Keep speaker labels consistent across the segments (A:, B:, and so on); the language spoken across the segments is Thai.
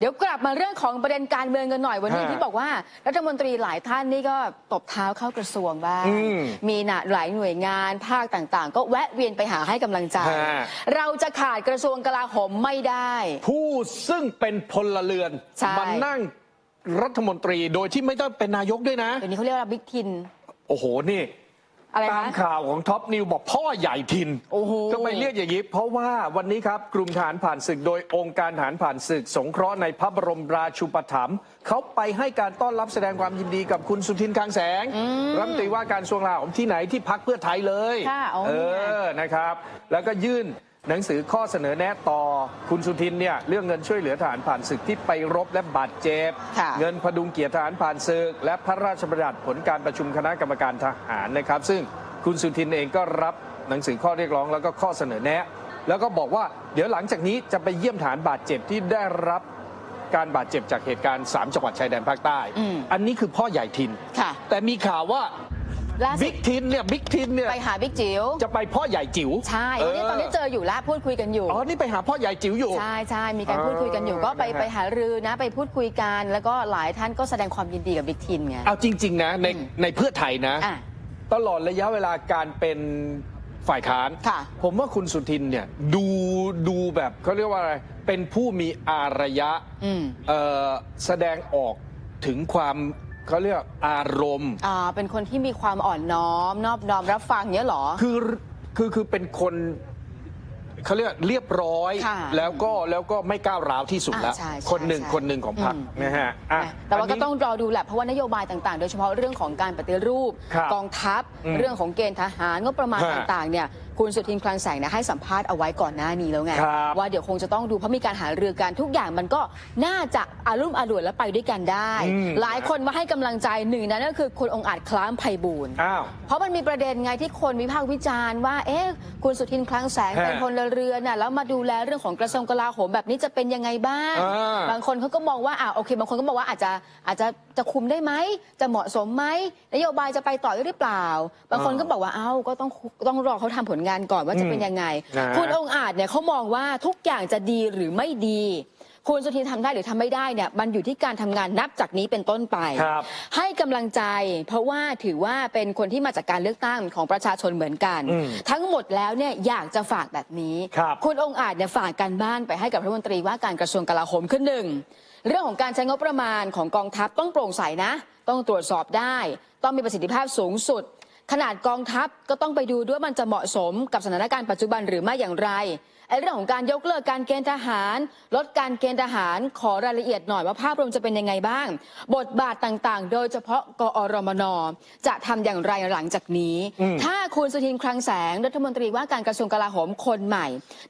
A: เดี๋ยวกลับมาเรื่องของประเด็นการเมืองกันหน่อยวันนี้
B: ฮะ
A: ที่บอกว่ารัฐมนตรีหลายท่านนี่ก็ตบเท้าเข้ากระทรวงบ้าง
B: อืม
A: มีนะหลายหน่วยงานภาคต่างๆ ก็แวะเวียนไปหาให้กำลังใจ
B: ฮะ
A: เราจะขาดกระทรวงกลาโหมไม่ได้
B: ผู้ซึ่งเป็นพลเรือน
A: ใช่
B: มานั่งรัฐมนตรีโดยที่ไม่ต้องเป็นนายกด้วยนะ
A: เดี๋ยวนี้เขาเรียกว่าบิ๊กทิน
B: โอ้โหนี่
A: อะไร
B: ตาม
A: นะ
B: ข่าวของท็อปนิวบอกพ่อใหญ่ทิน
A: โอ้โห
B: ก็ไปเรียกอย่างนี้ เพราะว่าวันนี้ครับกลุ่มฐานผ่านศึกโดยองค์การฐานผ่านศึก สงเคราะห์ในพระบรมราชูปถัมภ์เขาไปให้การต้อนรับแสดงความยินดีกับคุณสุทินคลังแสงรัฐมนตรีว่าการกระทรวงกลาโหมที่ไหนที่พักเพื่อไทยเลย
A: ค่ะอ๋อ
B: เอ
A: นี่ไง
B: อนะครับ แล้วก็ยื่น หนังสือข้อเสนอแนะต่อคุณสุทินเนี่ยเรื่องเงินช่วยเหลือทหารผ่านศึกที่ไปรบและบาดเจ็บ
A: ค่ะ
B: เงินพดุงเกียรติทหารผ่านศึก และพระราชบัญญัติผลการประชุมคณะกรรมการทหารนะครับ ซึ่งคุณสุทินเองก็รับหนังสือข้อเรียกร้องแล้วก็ข้อเสนอแนะ แล้วก็บอกว่าเดี๋ยวหลังจากนี้จะไปเยี่ยมฐานบาดเจ็บที่ได้รับการบาดเจ็บจากเหตุการณ์ 3 จังหวัดชายแดนภาคใต้
A: อืม
B: อันนี้คือพ่อใหญ่ทิน
A: ค่ะ
B: แต่มีข่าวว่า
A: ล่าสุ
B: บิ๊
A: ด
B: กทินเนี่ยบิ๊กทินเนี่ย
A: ไปหาบิ๊กจิ๋ว
B: จะไปพ่อใหญ่จิ๋ว
A: ใช่วันนี้ตอนนี้เจออยู่แล้วพูดคุยกันอยู่
B: อ๋อนี่ไปหาพ่อใหญ่จิ๋วอยู่
A: ใช่ใช่มีการ
B: อ๋อ
A: พูดคุยกันอยู่ก็ไป
B: นะฮะ
A: ไปหารือนะ ไปพูดคุยกันแล้วก็หลายท่านก็แสดงความยินดีกับบิ๊กทินไง
B: เอาจริง ๆ นะใน
A: อืม
B: ในเพื่อไทยนะ
A: อะ
B: ตลอดระยะเวลาการเป็นฝ่ายค้าน
A: ค่ะ
B: ผมว่าคุณสุทินเนี่ยดูดูแบบเขาเรียกว่าอะไร เป็นผู้มีอารยะ
A: อืม
B: เอ่อแสดงออกถึงความ เขาเรียกอารมณ์
A: อ่าเป็นคนที่มีความอ่อนน้อม นอบน้อมรับฟังเนี้ยเหรอ
B: คือคือคือเป็นคน เขาเรียกเรียบร้อย
A: ค่ะ
B: แล้วก็แล้วก็ไม่ก้าวร้าวที่สุดแล้ว
A: อ่าใช่ใช่
B: คนหนึ่ง
A: ใช่
B: คนหนึ่งของพรรค
A: อืม
B: นะฮะอะ
A: แต่ว่าก็
B: นนี้
A: ต้องรอดูแหละ เพราะว่านโยบายต่างๆ โดยเฉพาะเรื่องของการปฏิรูป
B: ครับ
A: กองทัพ
B: อืม
A: เรื่องของเกณฑ์ทหารงบประมาณ
B: ฮะ
A: ต่างๆเนี่ยคุณสุทินคลังแสงเนี่ยให้สัมภาษณ์เอาไว้ก่อนหน้านี้แล้วไง
B: ครับ
A: ว่าเดี๋ยวคงจะต้องดูเพราะมีการหารือกันทุกอย่างมันก็น่าจะอารุ่มอร่วยและไปด้วยกันได้
B: อืม
A: หลายคนมาให้กำลังใจหนึ่งนั้นก็คือคุณองค์อาจคล้ามไพบูลย์
B: อ้าว
A: เพราะมันมีประเด็นไงที่คนวิพากษ์วิจารณ์ว่า เอ๊ะ คุณสุทินคลังแสง
B: ฮะ
A: เป็นพลเรือนน่ะแล้วมาดูแลเรื่องของกระทรวงกลาโหมแบบนี้จะเป็นยังไงบ้าง
B: อ่า
A: บางคนเขาก็มองว่าอ่าโอเค บางคนก็มองว่าอาจจะอาจจะจะคุมได้ไหม จะเหมาะสมไหมนโยบายจะไปต่อได้หรือเปล่า บางคนก็บอกว่าเอ้าก็ต้องต้องรอเขาทำผลงานก่อนว่าจะเป็นยังไง
B: นะ
A: คุณองค์อาจเนี่ยเขามองว่าทุกอย่างจะดีหรือไม่ดี คุณสุทินทำได้หรือทำไม่ได้เนี่ยมันอยู่ที่การทำงานนับจากนี้เป็นต้นไป
B: ครับ
A: ให้กำลังใจ เพราะว่าถือว่าเป็นคนที่มาจากการเลือกตั้งของประชาชนเหมือนกัน
B: อืม
A: ทั้งหมดแล้วเนี่ยอยากจะฝากแบบนี้
B: ครับ
A: ณองค์อาจเนี่ยฝากการบ้านไปให้กับรัฐมนตรีว่าการกระทรวงกลาโหมขึ้นหนึ่งเรื่องของการใช้งบประมาณของกองทัพต้องโปร่งใสนะ ต้องตรวจสอบได้ ต้องมีประสิทธิภาพสูงสุด ขนาดกองทัพก็ต้องไปดูด้วยว่ามันจะเหมาะสมกับสถานการณ์ปัจจุบันหรือไม่อย่างไรไอ้ เรื่องของการยกเลิกการเกณฑ์ทหาร ลดการเกณฑ์ทหารขอรายละเอียดหน่อยว่าภาพรวมจะเป็นยังไงบ้าง บทบาทต่างๆ โดยเฉพาะกอรมนจะทำอย่างไรหลังจากนี้
B: อืม
A: ถ้าคุณสุทินคลังแสงรัฐมนตรีว่าการกระทรวงกลาโหมคนใหม่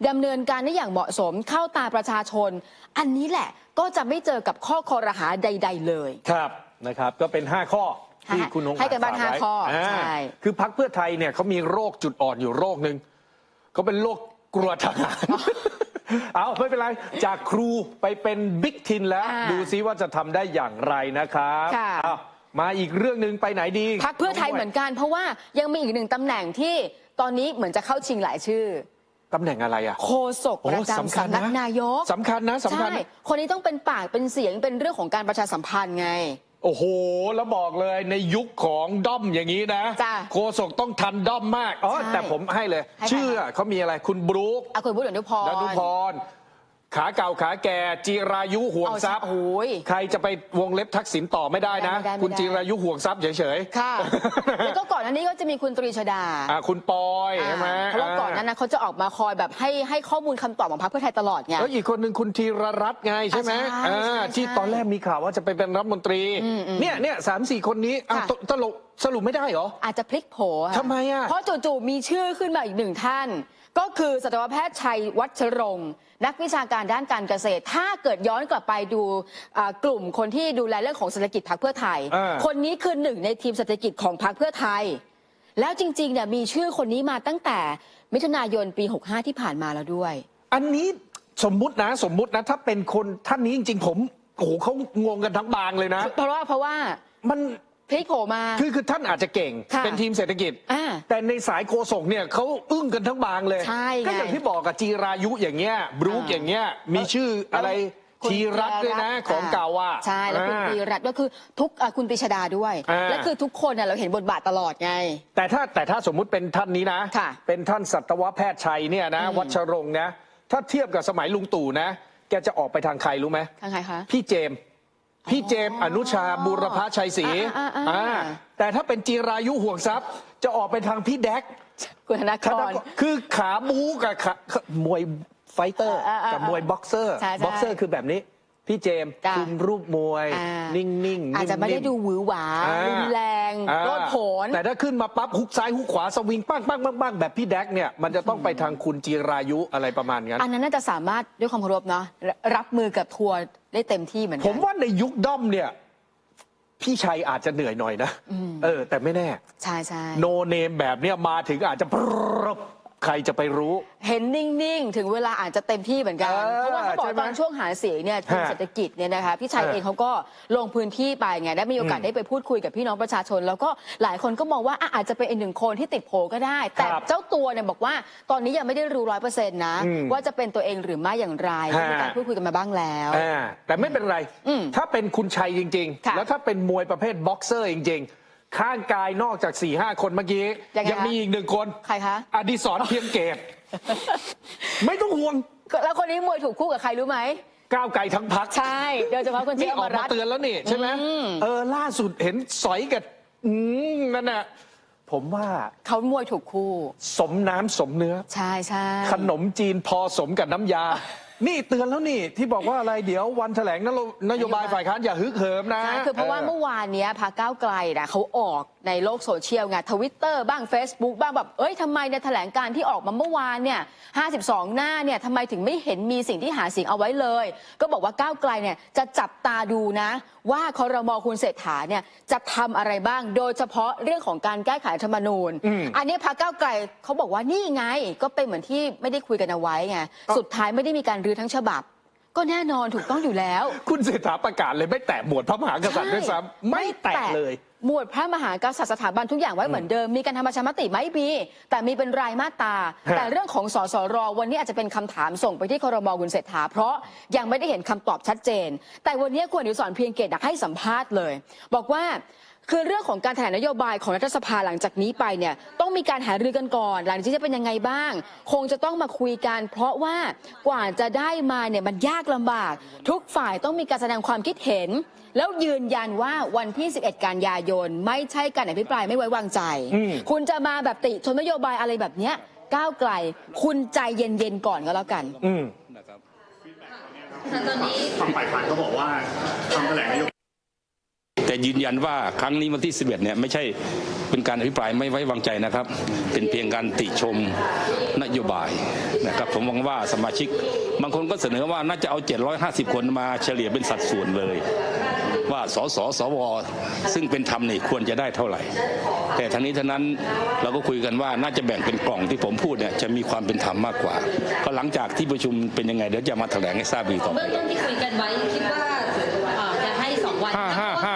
A: ดำเนินการได้อย่างเหมาะสมเข้าตาประชาชน อันนี้แหละก็จะไม่เจอกับข้อคอรหาใด ๆ เลย
B: ครับนะครับ ก็เป็น 5 ข้อที่
A: ให้
B: คุณองค์
A: ให้กันบ้าน
B: ฝไว้
A: ห้าข้อ
B: อ่า
A: ใช่
B: คือพักเพื่อไทยเนี่ยเขามีโรคจุดอ่อนอยู่โรคหนึ่งเขาเป็นโรค กลัวทหาร เอาไม่เป็นไร จากครูไปเป็นบิ๊กทินแล้ว
A: อ่า
B: ดูซิว่าจะทำได้อย่างไรนะครับ
A: ค่ะ
B: เอามาอีกเรื่องหนึ่งไปไหนดี
A: พักเพื่อไทยเหมือนกัน เพราะว่ายังมีอีกหนึ่งตำแหน่งที่ตอนนี้เหมือนจะเข้าชิงหลายชื่อ
B: ตำแหน่งอะไรอะ
A: โฆษก
B: โอ้
A: ประจำ
B: สำคัญ
A: สำนัก
B: นะ
A: นายก
B: สำคัญนะสำคัญ
A: ใช่คนนี้ต้องเป็นปากเป็นเสียงเป็นเรื่องของการประชาสัมพันธ์ไง
B: โอ้โห แล้วบอกเลยในยุคของด้อมอย่างนี้นะ
A: จ้ะ
B: โคศกต้องทันด้อมมากอ๋อ
A: ใช่
B: แต่ผมให้เลย
A: ให้ใคร
B: ชื่อเขามีอะไรคุณบรู๊ค
A: อาคุณพูดถึงนุพร
B: ดนุพร ขาเก่าขาแก่จีรายุห่วง
A: เอา
B: ทรัพย์
A: โอ้ย
B: ใครจะไปวงเล็บทักษิณต่อไม่ได้นะ
A: ไม่ได้ไม่ได้
B: คุณจีรายุห่วงทรัพย์เฉยๆ
A: ค่ะ แล้วก็ก่อนหน้านี้ก็จะมีคุณตรีชดา
B: อ่าคุณปอยใช่ไหม
A: เพราะว่าก่อนหนั้นนะเขาจะออกมาคอยแบบให้ให้ข้อมูลคำตอบของพรรคเพื่อไทยตลอดไง
B: แล้วอีกคนหนึ่งคุณธีรรัตน์ไงใช่ไหม
A: อ่าใช่
B: อ่า
A: ใช่
B: ที่
A: ใช่
B: ตอนแรกมีข่าวว่าจะไปเป็นรัฐมนตรี
A: อืมอืม
B: เนี่ยเนี่ยสามสี่คนนี้อ้าว
A: ค่ะ
B: ตตลกสรุปไม่ได้เหรอ
A: อาจจะพลิกโผค่ะ
B: ทำไมอะ
A: เพราะจู่ๆมีชื่อขึ้นมาอีกหนึ่งท่าน ก็คือสัตวแพทย์ชัยวัชรงค์นักวิชาการด้านการเกษตร ถ้าเกิดย้อนกลับไปดูอ่ากลุ่มคนที่ดูแลเรื่องของเศรษฐกิจพรรคเพื่อไทย
B: อ่า
A: คนนี้คือหนึ่งในทีมเศรษฐกิจของพรรคเพื่อไทย แล้วจริงๆเนี่ยมีชื่อคนนี้มาตั้งแต่มิถุนายนปี 65 ที่ผ่านมาแล้วด้วย
B: อันนี้สมมุตินะสมมุตินะถ้าเป็นคนท่านนี้จริงๆผมโอ้โหเขางงกันทั้งบางเลยนะ
A: เพราะว่าเพราะว่า
B: มัน
A: พลิกโผล่มา
B: คือคือท่านอาจจะเก่ง
A: ค่ะ
B: เป็นทีมเศรษฐกิจ
A: อ่า
B: แต่ในสายโฆษกเนี่ยเขาอึ้งกันทั้งบางเลย
A: ใช่ไง
B: ก็อย่างที่บอกกับจีรายุอย่างเงี้ยบรู๊ค
A: อ่า
B: อย่างเงี้ยมีชื่ออะไร
A: คุณ
B: ธีรัตน์ด้วยนะของเก่าอะ
A: ใช่แล้วคุณ
B: อ่า
A: ธีรัตน์ก็คือทุกอะคุณปรีชดาด้วย
B: อ่า
A: และคือทุกคนเนี่ยเราเห็นบทบาทตลอดไง
B: แต่ถ้าแต่ถ้าสมมุติเป็นท่านนี้นะ
A: ค่ะ
B: เป็นท่านสัตวแพทย์ชัยเนี่ยนะวัชรงค์นะ ถ้าเทียบกับสมัยลุงตู่นะ แกจะออกไปทางใครรู้ไหม
A: ทางใครคะ
B: พี่เจมส์ พี่เจมส์อนุชาบูรพชัยศรี
A: อ่าอ่าอ่า
B: อ่าแต่ถ้าเป็นจีรายุห่วงทรัพย์ จะออกไปทางพี่แดก
A: คุณธนาก
B: ธน
A: ร
B: กรคือขาบูกับขามวยไฟเตอร์
A: อ่าอ่า
B: กับมวยบ็อกเซอร์
A: ใช่ใช่
B: บ็อกเซอร์คือแบบนี้ พี่เจมส์
A: จ้ะ
B: คุมรูปมวย
A: อ่า
B: นิ่งๆ
A: อาจจะไม่ได้
B: นิ่มๆ
A: ดูหวือหวา
B: อ่า
A: รุนแรง
B: อ่า
A: โลดโผน
B: แต่ถ้าขึ้นมาปั๊บฮุกซ้ายฮุกขวาสวิงปั้งปั้งปั้งปั้งแบบพี่แดกเนี่ยมันจะต้องไปทางคุณจีรายุอะไรประมาณนั้น
A: อันนั้นน่าจะสามารถด้วยความเคารพเนาะรับมือกับทัวร์ได้เต็มที่เหมือน
B: ผ
A: กั
B: มว่าในยุคด้อมเนี่ย พี่ชัยอาจจะเหนื่อยหน่อยนะเออ แต่ไม่แน่
A: ใช่ใช่
B: โนเนมแบบเนี้ยมาถึงอาจจะปรบ ใครจะไปรู้
A: เห็นนิ่งๆ ถึงเวลาอาจจะเต็มที่เหมือนกัน
B: เออ
A: เพราะว่าเขาบอก
B: ใช่ไหม
A: ตอนช่วงหาเสียงเนี่ยทีม
B: ฮะ
A: เศรษฐกิจเนี่ยนะคะพี่ชัย
B: เออ
A: เองเขาก็ลงพื้นที่ไปไงได้มีโอกาส
B: อืม
A: ได้ไปพูดคุยกับพี่น้องประชาชน แล้วก็หลายคนก็มองว่าอะอาจจะเป็นอีกหนึ่งคนที่ติดโผก็ได้ แต่
B: ครับ
A: เจ้าตัวเนี่ยบอกว่าตอนนี้ยังไม่ได้รู้ร้อยเปอร์เซ็นต์นะ
B: อืม
A: ว่าจะเป็นตัวเองหรือไม่อย่างไร
B: ฮะ
A: มีการพูดคุยกันมาบ้างแล้ว
B: อ่าแต่ไม่เป็นไร
A: อืม
B: ถ้าเป็นคุณชัยจริง
A: ค่ะ
B: ๆ แล้วถ้าเป็นมวยประเภทบ็อกเซอร์จริง ๆ ข้างกายนอกจาก4ี่ห้าคนเมื่อกี้
A: ยังไง
B: ยัง
A: คะ
B: มีอีกหนึ่งคน
A: ใครคะ
B: อดิศรเพียงเกต ไม่ต้องห่วง
A: แล้วคนนี้มวยถูกคู่กับใครรู้ไหม
B: ก้าวไกลทั้งพัก
A: ใช่ โดยเฉพาะคุณเจี๊
B: นี่
A: ยบ
B: อ
A: อ
B: อก
A: ม
B: มา
A: รัตน์
B: เตือนแล้วนี่ใช่ไหม
A: อืม
B: เออ ล่าสุดเห็นสอยกับอืมนั่นน่ะผมว่า
A: เขามวยถูกคู่
B: สมน้ำสมเนื้อ
A: ใช่ใช่
B: ขนมจีนพอสมกับน้ำยา นี่เตือนแล้วนี่ที่บอกว่าอะไรเดี๋ยววันแถลงนโยนโยบายฝ่ายค้านอย่าฮึกเหิมนะ
A: ใช่คือเพราะว่าเมื่อวานเนี้ยพรรคก้าวไกลนะเขาออกในโลกโซเชียลไงทวิตเตอร์บ้าง Facebook บ้างแบบ เอ้ยทำไมในแถลงการที่ออกมาเมื่อวานเนี่ย 52 หน้าเนี่ยทำไมถึงไม่เห็นมีสิ่งที่หาเสียงเอาไว้เลย ก็บอกว่าก้าวไกลเนี่ยจะจับตาดูนะ ว่าคอรมอคุณเศรษฐาเนี่ยจะทำอะไรบ้าง โดยเฉพาะเรื่องของการแก้ไขรัฐธรรมนูญ
B: อืม
A: อันนี้พรรคก้าวไกลเขาบอกว่านี่ไงก็เป็นเหมือนที่ไม่ได้คุยกันเอาไว้ไงสุดท้ายไม่ได้มีการรื้อทั้งฉบับ ก็แน่นอนถูกต้องอยู่แล้ว
B: คุณเศรษฐาประกาศเลยไม่แตะหมวดพระมหากษัตริย์ด้วยซ้ำไม่แตะเลย
A: หมวดพระมหากษัตริย์สถาบันทุกอย่างไว้เหมือนเดิมมีการทำประชามติไหมมีแต่มีเป็นรายมาตรา
B: ฮะ
A: แต่เรื่องของสสรวันนี้อาจจะเป็นคำถามส่งไปที่ครมคุณเศรษฐาเพราะยังไม่ได้เห็นคำตอบชัดเจน แต่วันนี้คุณอนุสรณ์เพียงเกตอยากให้สัมภาษณ์เลย บอกว่า คือเรื่องของการแถลงนโยบายของรัฐสภาหลังจากนี้ไปเนี่ยต้องมีการหารือกันก่อน หลังจากนี้จะเป็นยังไงบ้าง คงจะต้องมาคุยกัน เพราะว่ากว่าจะได้มาเนี่ยมันยากลำบาก ทุกฝ่ายต้องมีการแสดงความคิดเห็น แล้วยืนยันว่าวันที่ 11 กันยายน ไม่ใช่การอภิปรายไม่ไว้วางใจ
B: อืม
A: คุณจะมาแบบติชนนโยบายอะไรแบบเนี้ยก้าวไกล คุณใจเย็นๆก่อนก็แล้วกัน
B: อืม
C: แต่ตอนนี้
D: ฝั่งฝ่ายค้านก็บอกว่าคำแถลงนโยบาย
E: แต่ ยืนยันว่าครั้งนี้วันที่ 11 เนี่ยไม่ใช่เป็นการอภิปรายไม่ไว้วางใจนะครับ เป็นเพียงการติชมนโยบายนะครับผมหวังว่าสมาชิก บางคนก็เสนอว่าน่าจะเอา 750 คนมาเฉลี่ยเป็นสัดส่วนเลย ว่าสสสวซึ่งเป็นธรรมนี่ควรจะได้เท่าไหร่ แต่ทั้งนี้ทั้งนั้นเราก็คุยกันว่าน่าจะแบ่งเป็นกล่องที่ผมพูดเนี่ยจะมีความเป็นธรรมมากกว่าก็หลังจากที่ประชุมเป็นยังไงเดี๋ยวจะมาแถลงให้ทราบอีกต่อไป
C: เบื้องต้นที่คุยกันไว้คิดว่าเอ่อจะให้สองวัน
E: ห้าห้าห้าห้า
C: เขากัง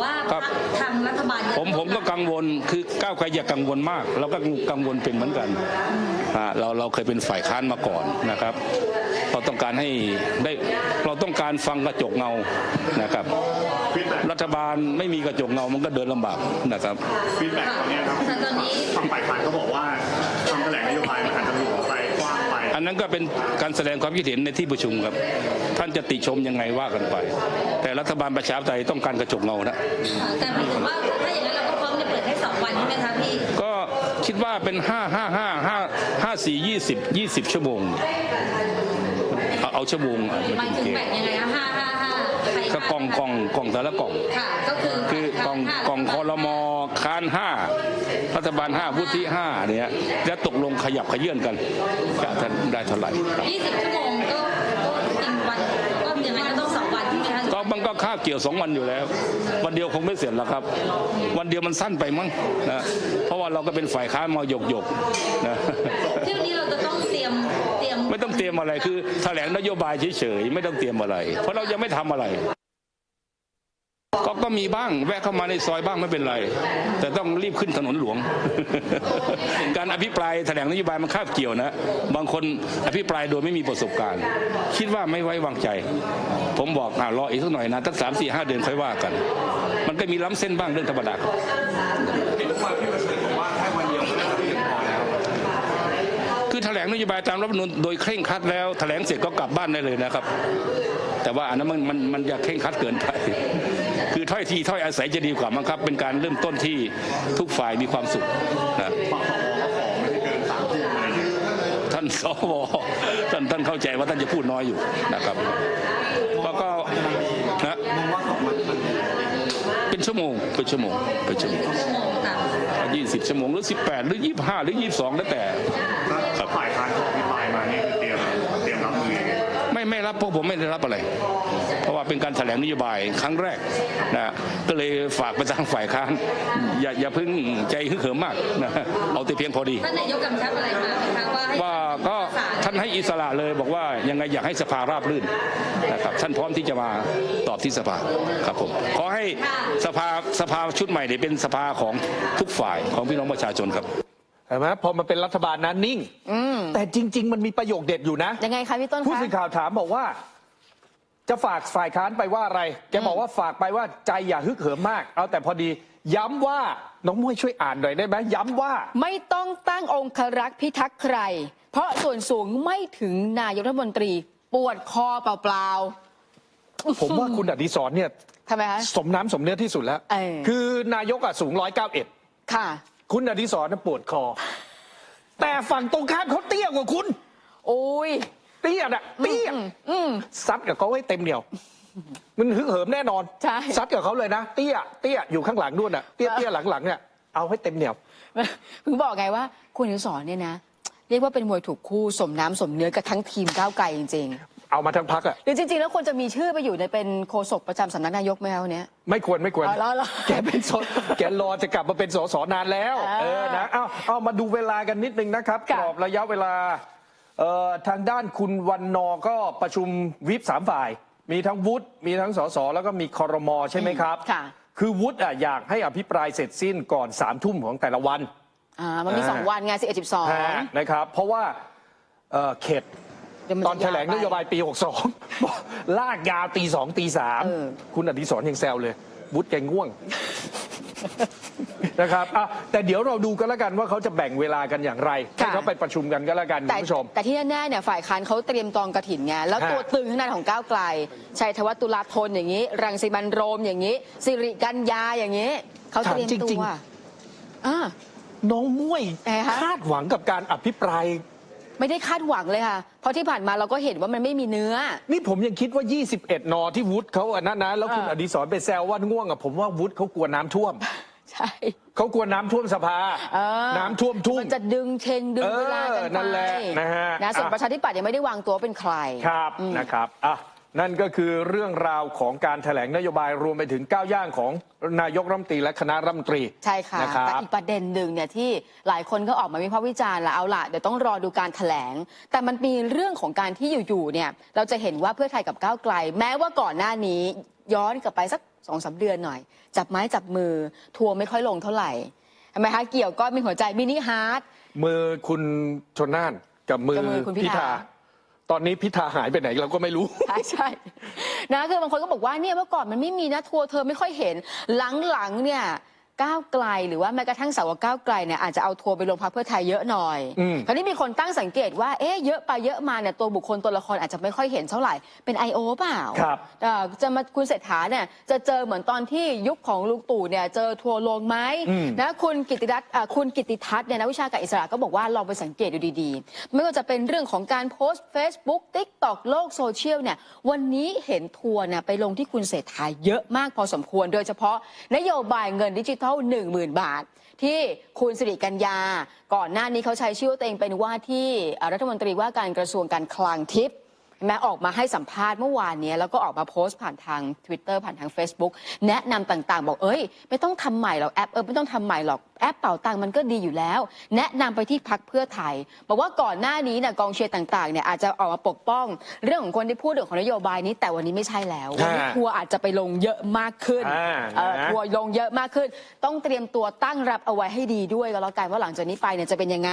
C: วลอยู่ว่า
E: ครับ
C: พรรคทางรัฐบาลจะ
E: ผมผมก็กังวลคือก้าวไกลอย่ากังวลมาก เราก็กังวลเป็นเหมือนกันอ่าเราเราเคยเป็นฝ่ายค้านมาก่อนนะครับ เราต้องการให้ได้เราต้องการฟังกระจกเงานะครับ
D: ฟีดแบ็ก
E: รัฐบาลไม่มีกระจกเงามันก็เดินลำบากนะครับ
D: ฟีดแบ็กตอนเนี้ยครับ
C: แต่ตอนนี้
D: ฝั่งฝ่ายค้านก็บอกว่า อั
E: นนั้นก็เป็นการแสดงความคิดเห็นในที่ประชุมครับ ท่านจะติชมยังไงว่ากันไป แต่รัฐบาลประชาธิปไตยต้องการกระจกเงานะ
C: แต่หมายถึงว่าถ้าอย่างนั้นเราก็พร้อมจะเปิดให้สองวันใช่ไหมคะพี่
E: ก็คิดว่าเป็น5 5 5 5 5 4 20 20ชั่วโมงเอาเอาชั่วโมงอะ
C: หมายถึงแบ่งยังไงคะห้าห้าห้าใคร
E: ก็กล่องกล่องกล่องแต่ละกล่อง
C: ค่ะก็คือ
E: คือกล่องกล่องคอรมอค้านห้า รัฐบาลห้าวุฒิห้าเนี่ยแล้วตกลงขยับขยื่นกันจะได้เท่าไหร่ครับ
C: ยี่สิบชั่วโมงก็ก็จริงวันก็ยังไงก็ต้องสองวันใช่ไหมคะ
E: ก็มันก็ค่าบเกี่ยวสองวันอยู่แล้ว วันเดียวคงไม่เสร็จหรอกครับ วันเดียวมันสั้นไปมั้งนะเพราะว่าเราก็เป็นฝ่ายค้านมาหยกหยกๆนะ
C: เที่ยวนี้เราจะต้องเตรียมเตรียม
E: ไม่ต้องเตรียมอะไรคือแถลงนโยบายเฉยๆไม่ต้องเตรียมอะไร เพราะเรายังไม่ทำอะไร ก็ก็มีบ้าง แวะเข้ามาในซอยบ้างไม่เป็นไร แต่ต้องรีบขึ้นถนนหลวง การอภิปรายแถลงนโยบายมันคาบเกี่ยวนะ บางคนอภิปรายโดยไม่มีประสบการณ์ คิดว่าไม่ไว้วางใจ ผมบอกอ่ารออีกสักหน่อยนะตั้งสามสี่ห้าเดือนค่อยว่ากัน มันก็มีล้ำเส้นบ้างเรื่องธรรมดาครับคือแถลงนโยบายตามรัฐธรรมนูญโดยเคร่งครัดแล้วแถลงเสร็จก็กลับบ้านได้เลยนะครับ แต่ว่าอันนั้นมันมันมันจะเคร่งครัดเกินไปคือ ถ้อยทีถ้อยอาศัยจะดีกว่ามั้งครับ เป็นการเริ่มต้นที่ทุกฝ่ายมีความสุขนะท่านสวท่านท่านเข้าใจว่าท่านจะพูดน้อยอยู่นะครับแล้วก็นะเป็นชั่วโมงเป็นชั่วโมงเป็นชั่วโมง
C: ชั่วโมงค่ะ
E: ยี่สิบชั่วโมงหรือสิบแปดหรือยี่ห้าหรือยี่สองแล้วแต่ รับพวกผมไม่ได้รับอะไร เพราะว่าเป็นการแถลงนโยบายครั้งแรกนะก็เลยฝากไปทางฝ่ายค้านอย่าอย่าเพิ่งใจฮึกเหิมมากนะเอาแต่เพียงพอดี
C: ท่านนายกกำชับอะไรมาไหมคะว่าให้
E: ว่าก็
C: ศาล
E: ท่านให้อิสระเลยบอกว่ายังไงอยากให้สภาราบรื่นนะครับท่านพร้อมที่จะมาตอบที่สภาครับผมขอให้สภาสภาชุดใหม่เนี่ยเป็นสภาของทุกฝ่ายของพี่น้องประชาชนครับ
B: เห็นไหมพอมันเป็นรัฐบาลนั้นนิ่งแต่จริง ๆ มันมีประโยคเด็ดอยู่นะ
A: ยังไงคะพี่ต้น
B: ผู้
A: คะ
B: สื่อข่าวถามบอกว่า จะฝากฝ่ายค้านไปว่าอะไร แกบอกว่าฝากไปว่าใจอย่าฮึกเหิมมาก เอาแต่พอดี ย้ำว่าน้องมุ้ยช่วยอ่านหน่อยได้ไหมย้ำว่า
A: ไม่ต้องตั้งองครักษ์พิทักษ์ใคร เพราะส่วนสูงไม่ถึงนายกรัฐมนตรีปวดคอเปล่า
B: ผมว่าคุณอดิศรเนี่ย
A: ๆทำไมคะ
B: สมน้ำสมเนื้อที่สุดแล้ว
A: เออ
B: คือนายกอะสูงร้อยเก้าเอ็ด
A: ค่ะ
B: คุณอดิศรน่ะปวดคอ แต่ฝั่งตรงข้ามเขาเตี้ยกว่าคุณ
A: โอ้ย
B: เตี้ยน่ะเตี้ยซัดกับเขาให้เต็มเหนียว มันฮึกเหิมแน่นอน
A: ใช่
B: ซัดกับเขาเลยนะ เตี้ยเตี้ยอยู่ข้างหลังนู่นน่ะเตี้ยเตี้ยหลังๆเนี่ยเอาให้เต็มเหนียว
A: ถึงบอกไงว่า คุณอนุสรณ์เนี่ยนะ เรียกว่าเป็นมวยถูกคู่สมน้ำสมเนื้อกับทั้งทีมก้าวไกลจริง
B: เอามาทั้งพักอะ
A: ๆหรือจริงๆ แล้วควรจะมีชื่อไปอยู่ในเป็นโฆษกประจำสำนักนายกไหมคะวันเนี้ย
B: ไม่ควรไม่ควร
A: เอาแล้วเหรอ
B: แกเป็นสแกรอจะกลับมาเป็นสสนานแล้ว
A: อ่า
B: เออนะเอาเอามาดูเวลากันนิดนึงนะครับก
A: ค่ะ
B: รอบระยะเวลาเอ่อทางด้านคุณวันนอร์ก็ประชุมวิปสามฝ่าย มีทั้งวุฒิมีทั้งสสแล้วก็มีคอรมอใช่ไหมครับ
A: ค่ะ
B: คือวุฒิอะอยากให้อภิปรายเสร็จสิ้นก่อนสามทุ่มของแต่ละวัน
A: อ่ามันมีสองวันไงสิบเอ็ดสิบสอง
B: ฮะนะครับเพราะว่าเอ่อเขต ตอนแถลงนโยบายปี 62บอกลากยาวตีสองตีสาม
A: เออ
B: คุณอดิศรยังแซวเลยวุฒิแกง่วง นะครับอะแต่เดี๋ยวเราดูกันแล้วกันว่าเขาจะแบ่งเวลากันอย่างไรให้เขาไปประชุมกันก็แล้วกันคุ
A: แต่
B: ณผู้ชม
A: แต่ที่แน่ๆเนี่ยฝ่ายค้านเขาเตรียมกองกระถินไงแล้ว
B: ฮะ
A: ตัวตึงข้างหน้าของก้าวไกล ชัยธวัฒน์ตุลาธนอย่างนี้ รังสิมันต์โรมอย่างนี้ สิริกัญญาอย่างนี้เขาเตรียมตัวอ่า
B: น้องมุ้ย
A: ไงคะ
B: คาดหวังกับการอภิปราย
A: ไม่ได้คาดหวังเลยค่ะ เพราะที่ผ่านมาเราก็เห็นว่ามันไม่มีเนื้อ
B: นี่ผมยังคิดว่า 21 นอที่วุฒิเขาอันนั้นนะแล้วคุณ
A: เอ
B: อ
A: อ
B: ดิศรไปแซวว่าง่วงอะผมว่าวุฒิเขากลัวน้ำท่วม
A: ใช่
B: เขากลัวน้ำท่วมสภา
A: เออ
B: น้ำท่วมทุ่ง
A: มันจะดึงเชงดึงเวลากัน
B: เออ
A: ไป
B: นั่นแหละนะฮะ
A: ส่วน
B: อะ
A: ประชาธิปัตย์ยังไม่ได้วางตัวเป็นใคร
B: ครับ
A: อืม
B: นะครับอะ นั่นก็คือเรื่องราวของการแถลงนโยบายรวมไปถึงก้าวย่างของนายกรัฐมนตรีและคณะรัฐมนตรี
A: ใช่ค่ะ
B: นะครั
A: แต่
B: บ
A: อีกประเด็นหนึ่งเนี่ยที่หลายคนก็ออกมาวิพากษ์วิจารณ์ละเอาล่ะเดี๋ยวต้องรอดูการแถลง แต่มันมีเรื่องของการที่อยู่ๆเนี่ยเราจะเห็นว่าเพื่อไทยกับก้าวไกล แม้ว่าก่อนหน้านี้ย้อนกลับไปสักสองสาเดือนหน่อย จับไม้จับมือทัวร์ไม่ค่อยลงเท่าไหร่เห็นไหมคะเกี่ยวก็มีหัวใจมินิฮาร์ด
B: มือคุณชนน่านกับมือ
A: กับมือคุณพิธา
B: ตอนนี้พิธาหายไปไหนเราก็ไม่รู้
A: ใช่ใช่นะคือบางคนก็บอกว่าเนี่ยเมื่อก่อนมันไม่มีนะทัวร์เธอไม่ค่อยเห็นหลังๆเนี่ย ก้าวไกล หรือว่าแม้กระทั่งสาวกก้าวไกลเนี่ยอาจจะเอาทัวร์ไปลงพักเพื่อไทยเยอะหน่อย
B: อืม
A: คราวนี้มีคนตั้งสังเกตว่าเอ๊ะเยอะไปเยอะมาเนี่ยตัวบุคคลตัวละครอาจจะไม่ค่อยเห็นเท่าไหร่เป็น I.O. เปล่า
B: ครับ
A: เอ่อจะมาคุณเศรษฐาเนี่ยจะเจอเหมือนตอนที่ยุคของลุงตู่เนี่ยเจอทัวร์ลงไหม
B: อืม
A: นะคุณกิติรัตน์อะคุณกิติทัศน์เนี่ยนะวิชาการอิสระก็บอกว่าลองไปสังเกตดูดีๆ ไม่ว่าจะเป็นเรื่องของการโพสต์ Facebook TikTok โลกโซเชียลเนี่ยวันนี้เห็นทัวร์เนี่ยไปลงที่คุณเศรษฐาเยอะมากพอสมควร โดยเฉพาะนโยบายเงินดิจิทัล10,000 บาท ที่คุณสิริกัญญา ก่อนหน้านี้เขาใช้ชื่อตัวเองเป็นว่าที่รัฐมนตรีว่าการกระทรวงการคลังทิพย์ แม้ออกมาให้สัมภาษณ์เมื่อวานเนี้ยแล้วก็ออกมาโพสต์ผ่านทาง Twitter ผ่านทาง Facebook แนะนำต่างๆ บอกเอ้ย ไม่ต้องทำใหม่หรอกแอปเออไม่ต้องทำใหม่หรอกแอปเป่าตังค์มันก็ดีอยู่แล้ว แนะนำไปที่พักเพื่อไทย บอกว่าก่อนหน้านี้เนี่ยกองเชียร์ต่างๆเนี่ยอาจจะออกมาปกป้อง เรื่องของคนที่พูดเรื่องของนโยบายนี้ แต่วันนี้ไม่ใช่แล้ววันนี้
B: ฮะ
A: ทัวร์อาจจะไปลงเยอะมากขึ้น
B: อ่า
A: เออ
B: นะ
A: ทัวร์ลงเยอะมากขึ้น ต้องเตรียมตัวตั้งรับเอาไว้ให้ดีด้วยก็แล้วกันว่าหลังจากนี้ไปเนี่ยจะเป็นยังไง